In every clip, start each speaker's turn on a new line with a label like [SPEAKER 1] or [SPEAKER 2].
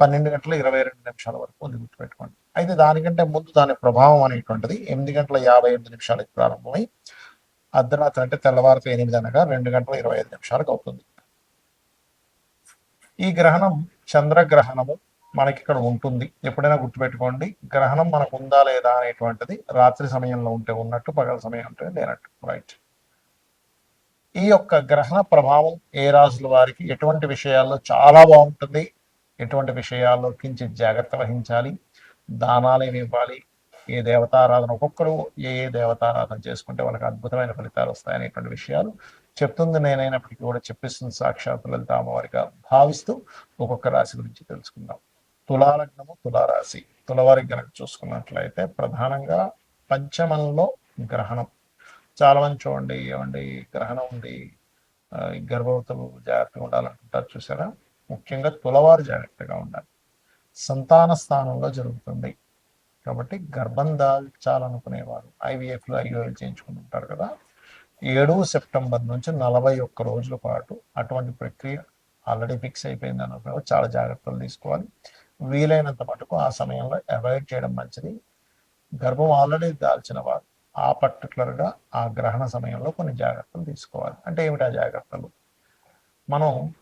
[SPEAKER 1] పన్నెండు గంటల ఇరవై రెండు నిమిషాల వరకు ఉంది గుర్తుపెట్టుకోండి. అయితే దానికంటే ముందు దాని ప్రభావం అనేటువంటిది ఎనిమిది గంటల యాభై ఎనిమిది నిమిషాలకి ప్రారంభమై అర్ధరాత్రి అంటే తెల్లవారితో ఎనిమిది అనగా రెండు గంటల ఇరవై ఐదు నిమిషాలకు అవుతుంది. ఈ గ్రహణం చంద్రగ్రహణము మనకి ఇక్కడ ఉంటుంది. ఎప్పుడైనా గుర్తుపెట్టుకోండి గ్రహణం మనకు ఉందా లేదా అనేటువంటిది రాత్రి సమయంలో ఉంటే ఉన్నట్టు పగల సమయం ఉంటే లేనట్టు. రైట్ ఈ యొక్క గ్రహణ ప్రభావం ఏ రాజుల వారికి ఎటువంటి విషయాల్లో చాలా బాగుంటుంది ఎటువంటి విషయాల్లో కించిత్ జాగ్రత్త వహించాలి? దానాలు ఏమి ఇవ్వాలి? ఏ దేవతారాధన ఒక్కొక్కరు ఏ ఏ దేవతారాధన చేసుకుంటే వాళ్ళకి అద్భుతమైన ఫలితాలు వస్తాయనేటువంటి విషయాలు చెప్తుంది. నేనైనప్పటికీ కూడా చెప్పిస్తుంది సాక్షాత్ లలిత అమ్మవారిగా. భావిస్తూ ఒక్కొక్క రాశి గురించి తెలుసుకుందాం. తులాలగ్నము తులారాశి. తులవారికి గనక చూసుకున్నట్లయితే ప్రధానంగా పంచమంలో గ్రహణం. చాలా మంది చూడండి ఏమండి గ్రహణం ఉంది. గర్భవతులు జాగ్రత్తగా ఉండాలంటుంటారు చూసారా? ముఖ్యంగా తులవారు జాగ్రత్తగా ఉండాలి. సంతాన స్థానంలో జరుగుతుంది. కాబట్టి గర్భం దాల్చాలనుకునేవారు. ఐవీఎఫ్లో ఐఓఎల్ చేయించుకుంటుంటారు కదా. ఏడు సెప్టెంబర్ నుంచి నలభై ఒక్క రోజుల పాటు అటువంటి ప్రక్రియ ఆల్రెడీ ఫిక్స్ అయిపోయింది అనుకునే చాలా జాగ్రత్తలు తీసుకోవాలి. వీలైనంత మటుకు ఆ సమయంలో అవాయిడ్ చేయడం మంచిది. గర్భం ఆల్రెడీ దాల్చిన వారు ఆ పర్టికులర్గా ఆ గ్రహణ సమయంలో కొన్ని జాగ్రత్తలు తీసుకోవాలి. అంటే ఏమిటి ఆ జాగ్రత్తలు? మనం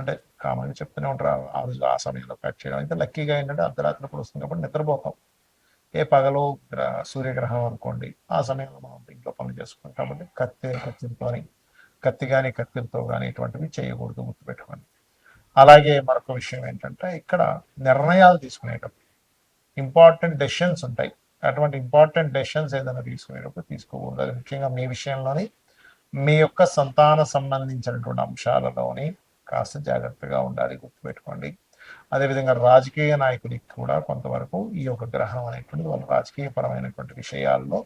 [SPEAKER 1] అంటే కామన్గా చెప్తూనే ఉంటారు. ఆ- రోజు ఆ సమయంలో కట్ చేయడం. అయితే లక్కీగా ఏంటంటే అర్ధరాత్రి ఇప్పుడు వస్తుంది కాబట్టి నిద్రపోతాం. ఏ పగలు సూర్యగ్రహం అనుకోండి. ఆ సమయంలో మనం ఇంట్లో పనులు చేసుకుంటాం కాబట్టి కత్తి కత్తితో కత్తి కానీ కత్తితో కానీ ఇటువంటివి చేయకూడదు గుర్తుపెట్టుకోండి. అలాగే మరొక విషయం ఏంటంటే ఇక్కడ నిర్ణయాలు తీసుకునేటప్పుడు ఇంపార్టెంట్ డెసిషన్స్ ఉంటాయి. అటువంటి ఇంపార్టెంట్ డెసిషన్స్ ఏదైనా తీసుకునేటప్పుడు తీసుకోకూడదు. అది ముఖ్యంగా మీ విషయంలోని మీ యొక్క సంతాన సంబంధించినటువంటి అంశాలలోని కాస్త జాగ్రత్తగా ఉండాలి గుర్తుపెట్టుకోండి అదేవిధంగా రాజకీయ నాయకుడికి కూడా కొంతవరకు ఈ యొక్క గ్రహణం అనేటువంటిది రాజకీయ పరమైనటువంటి విషయాల్లో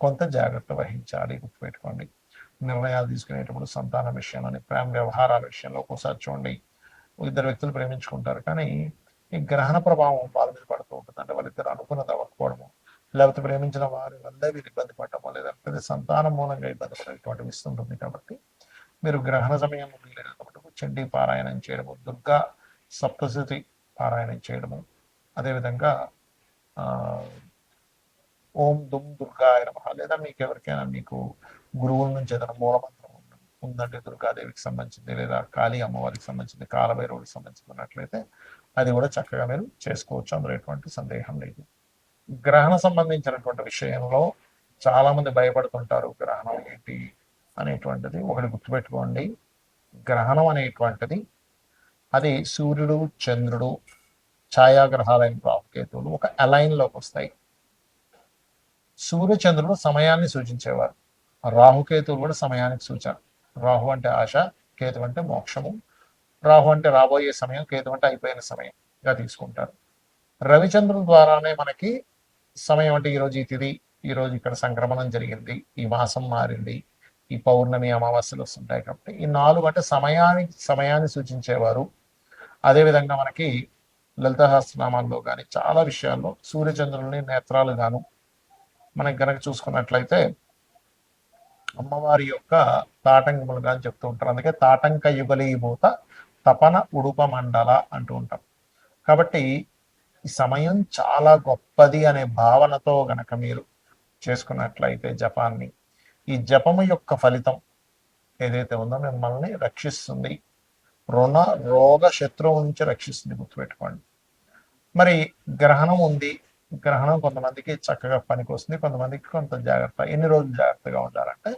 [SPEAKER 1] కొంత జాగ్రత్త వహించాలి గుర్తుపెట్టుకోండి నిర్ణయాలు తీసుకునేటప్పుడు సంతాన విషయంలోని ప్రేమ వ్యవహారాల విషయంలో ఒక్కోసారి చూడండి. ఇద్దరు వ్యక్తులు ప్రేమించుకుంటారు కానీ ఈ గ్రహణ ప్రభావం వాళ్ళ మీద పడుతూ ఉంటుంది. అంటే వాళ్ళిద్దరు అనుకున్నది అవ్వకపోవడము లేకపోతే ప్రేమించిన వారి వల్ల వీరు ఇబ్బంది పడటము లేదంటే సంతానం మూలంగా ఇబ్బంది పడేటువంటివి ఇస్తుంటుంది కాబట్టి మీరు గ్రహణ సమయంలో వీలైనంత చండీ పారాయణం చేయడము దుర్గా సప్తశతి పారాయణం చేయడము. అదేవిధంగా ఓం దుమ్ దుర్గాయ నమః. లేదా మీకు ఎవరికైనా మీకు గురువుల నుంచి ఏదైనా మూలమంత్రం ఉందంటే దుర్గాదేవికి సంబంధించింది లేదా కాళీ అమ్మవారికి సంబంధించింది కాలభైరవుడికి సంబంధించింది ఉన్నట్లయితే అది కూడా చక్కగా మీరు చేసుకోవచ్చు. అందులో ఎటువంటి సందేహం లేదు. గ్రహణ సంబంధించినటువంటి విషయంలో చాలామంది భయపడుతుంటారు. గ్రహణం ఏంటి అనేటువంటిది ఒకటి గుర్తుపెట్టుకోండి. గ్రహణం అనేటువంటిది అది సూర్యుడు చంద్రుడు ఛాయాగ్రహాలైన రాహుకేతువులు ఒక అలైన్లోకి వస్తాయి. సూర్య చంద్రుడు సమయాన్ని సూచించేవారు. రాహుకేతువులు కూడా సమయానికి సూచన. రాహు అంటే ఆశ కేతు అంటే మోక్షము. రాహు అంటే రాబోయే సమయం కేతు అంటే అయిపోయిన సమయంగా తీసుకుంటారు. రవిచంద్రుల ద్వారానే మనకి సమయం అంటే ఈరోజు ఈ తిథి ఈరోజు ఇక్కడ సంక్రమణం జరిగింది ఈ మాసం మారింది ఈ పౌర్ణమి అమావాస్యలు వస్తుంటాయి కాబట్టి ఈ నాలుగు అంటే సమయానికి సమయాన్ని సూచించేవారు. అదేవిధంగా మనకి లలితహాస్నామాల్లో కానీ చాలా విషయాల్లో సూర్యచంద్రుల్ని నేత్రాలు గాను మనకి కనుక చూసుకున్నట్లయితే అమ్మవారి యొక్క తాటంకములు కానీ చెప్తూ ఉంటారు. అందుకే తాటంక యుగలీభూత తపన ఉడుప మండల అంటూ ఉంటాం. కాబట్టి ఈ సమయం చాలా గొప్పది అనే భావనతో గనక మీరు చేసుకున్నట్లయితే జపాన్ని ఈ జపము యొక్క ఫలితం ఏదైతే ఉందో మిమ్మల్ని రక్షిస్తుంది. రుణ రోగ శత్రువు నుంచి రక్షిస్తుంది గుర్తుపెట్టుకోండి. మరి గ్రహణం ఉంది. గ్రహణం కొంతమందికి చక్కగా పనికి వస్తుంది కొంతమందికి కొంత జాగ్రత్త. ఎన్ని రోజులు జాగ్రత్తగా ఉండాలంటే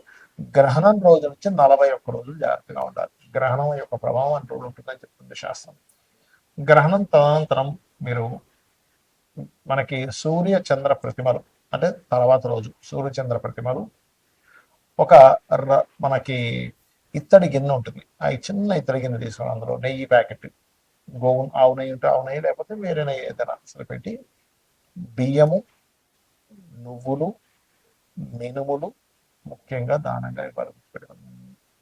[SPEAKER 1] గ్రహణం రోజు నుంచి నలభై ఒక్క రోజులు జాగ్రత్తగా ఉండాలి. గ్రహణం యొక్క ప్రభావం అంటూ ఉంటుందని చెప్తుంది శాస్త్రం. గ్రహణం తదనంతరం మీరు మనకి సూర్య చంద్ర ప్రతిమలు అంటే తర్వాత రోజు సూర్య చంద్ర ప్రతిమలు ఒక మనకి ఇత్తడి గిన్నె ఉంటుంది. ఆ చిన్న ఇత్తడి గిన్నె తీసుకుని అందులో నెయ్యి ప్యాకెట్ గోవు ఆవు నెయ్యి ఉంటే ఆవు నెయ్యి లేకపోతే వేరే నెయ్యి ఏదైనా అసలు పెట్టి బియ్యము నువ్వులు మినుములు ముఖ్యంగా దానంగా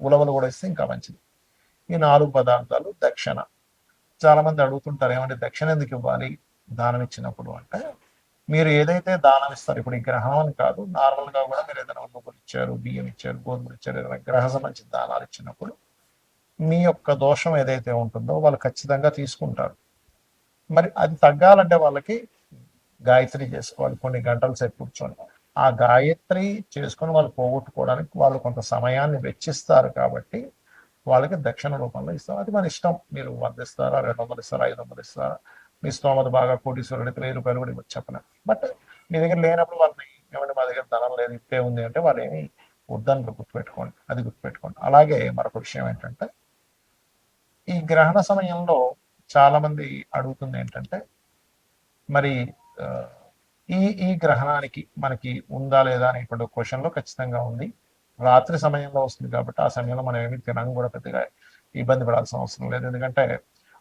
[SPEAKER 1] ఉలవలు కూడా ఇస్తే ఇంకా మంచిది. ఈ నాలుగు పదార్థాలు దక్షిణ. చాలా మంది అడుగుతుంటారు ఏమంటే దక్షిణ ఎందుకు ఇవ్వాలి? దానం ఇచ్చినప్పుడు అంటే మీరు ఏదైతే దానం ఇస్తారు ఇప్పుడు ఈ గ్రహం అని కాదు నార్మల్గా కూడా మీరు ఏదైనా నువ్వులు ఇచ్చారు బియ్యం ఇచ్చారు గోధుమలు ఇచ్చారు ఏదైనా గ్రహ సంబంధించిన దానాలు ఇచ్చినప్పుడు మీ యొక్క దోషం ఏదైతే ఉంటుందో వాళ్ళు ఖచ్చితంగా తీసుకుంటారు. మరి అది తగ్గాలంటే వాళ్ళకి గాయత్రి చేసుకోవాలి కొన్ని గంటల సేపు కూర్చొని. ఆ గాయత్రి చేసుకొని వాళ్ళు పోగొట్టుకోవడానికి వాళ్ళు కొంత సమయాన్ని వెచ్చిస్తారు కాబట్టి వాళ్ళకి దక్షిణ రూపంలో ఇస్తారు. అది మన ఇష్టం. మీరు వంద ఇస్తారా రెండు వందలు ఇస్తారా ఐదు వందలు ఇస్తారా మీ స్తోమత బాగా కోటీశ్వరుడికి వెయ్యి రూపాయలు కూడా ఇవ్వచ్చు చెప్పిన. బట్ మీ దగ్గర లేనప్పుడు వాళ్ళని ఏమంటే మా దగ్గర ధనం లేదు ఇప్పే ఉంది అంటే వాళ్ళు ఏమి వద్దని గుర్తుపెట్టుకోండి. అది గుర్తుపెట్టుకోండి. అలాగే మరొక విషయం ఏంటంటే ఈ గ్రహణ సమయంలో చాలా మంది అడుగుతుంది ఏంటంటే మరి ఈ ఈ గ్రహణానికి మనకి ఉందా లేదా అనేటువంటి క్వశ్చన్లో ఖచ్చితంగా ఉంది. రాత్రి సమయంలో వస్తుంది కాబట్టి ఆ సమయంలో మనం ఏమి తినడం కూడా పెద్దగా ఇబ్బంది పడాల్సిన అవసరం లేదు. ఎందుకంటే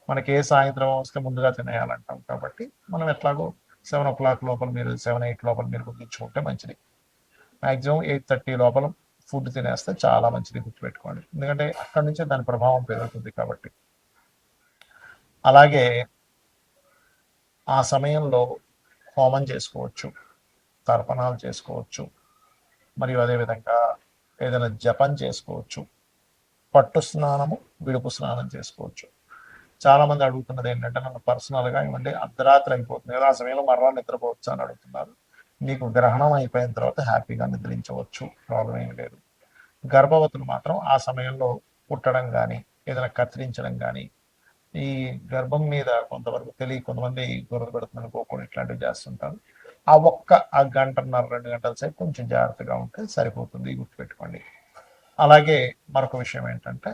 [SPEAKER 1] మనకి ఏ సాయంత్రం వస్తే ముందుగా తినేయాలంటాం కాబట్టి మనం ఎట్లాగో సెవెన్ ఓ క్లాక్ లోపల మీరు సెవెన్ ఎయిట్ లోపల మీరు గుర్తించుకుంటే మంచిది. మాక్సిమం ఎయిట్ థర్టీ లోపల ఫుడ్ తినేస్తే చాలా మంచిది గుర్తుపెట్టుకోండి. ఎందుకంటే అక్కడి నుంచే దాని ప్రభావం పెరుగుతుంది కాబట్టి. అలాగే ఆ సమయంలో హోమం చేసుకోవచ్చు తర్పణాలు చేసుకోవచ్చు మరియు అదేవిధంగా ఏదైనా జపం చేసుకోవచ్చు పట్టు స్నానము విడుపు స్నానం చేసుకోవచ్చు. చాలా మంది అడుగుతున్నది ఏంటంటే నన్ను పర్సనల్గా ఇవ్వండి అర్ధరాత్రి అయిపోతుంది కదా ఆ సమయంలో మరలా నిద్రపోవచ్చు అని అడుగుతున్నారు. మీకు గ్రహణం అయిపోయిన తర్వాత హ్యాపీగా నిద్రించవచ్చు ప్రాబ్లం ఏమి లేదు. గర్భవతులు మాత్రం ఆ సమయంలో పుట్టడం కానీ ఏదైనా కత్తిరించడం కానీ ఈ గర్భం మీద కొంతవరకు తెలియ కొంతమంది గొర్రెలు పెడుతున్నారు కోకుండా ఇట్లాంటివి చేస్తుంటారు. ఆ ఒక్క ఆ గంటన్నర రెండు గంటల సేపు కొంచెం జాగ్రత్తగా ఉంటే సరిపోతుంది గుర్తుపెట్టుకోండి. అలాగే మరొక విషయం ఏంటంటే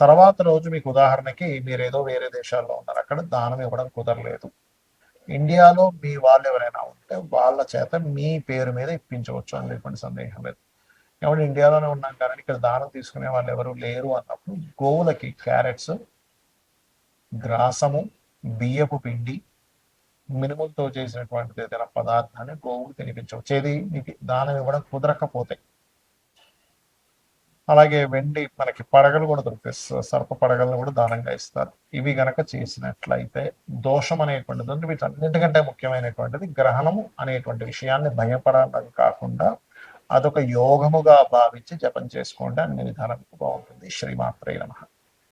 [SPEAKER 1] తర్వాత రోజు మీకు ఉదాహరణకి మీరు ఏదో వేరే దేశాల్లో ఉన్నారు. అక్కడ దానం ఇవ్వడం కుదరలేదు. ఇండియాలో మీ వాళ్ళు ఎవరైనా ఉంటే వాళ్ళ చేత మీ పేరు మీద ఇప్పించవచ్చు అని ఎటువంటి సందేహం లేదు. కాబట్టి ఇండియాలోనే ఉన్నాం కానీ ఇక్కడ దానం తీసుకునే వాళ్ళు ఎవరు లేరు అన్నప్పుడు గోవులకి క్యారెట్స్ గ్రాసము బియ్యపు పిండి మినుములతో చేసినటువంటిది ఏదైనా పదార్థాన్ని గోవుకు తినిపించవచ్చు. ఏది? మీకు దానం ఇవ్వడం కుదరకపోతే. అలాగే వెండి మనకి పడగలు కూడా దొరికిస్తారు సర్ప పడగలను కూడా దానంగా ఇస్తారు. ఇవి గనక చేసినట్లయితే దోషం అనేటువంటిది ఉంది. వీటన్నిటికంటే ముఖ్యమైనటువంటిది గ్రహణము అనేటువంటి విషయాన్ని భయపడడం కాకుండా అదొక యోగముగా భావించి జపం చేసుకోండి. అన్ని విధాలకు బాగుంటుంది. శ్రీమాత్రే నమ.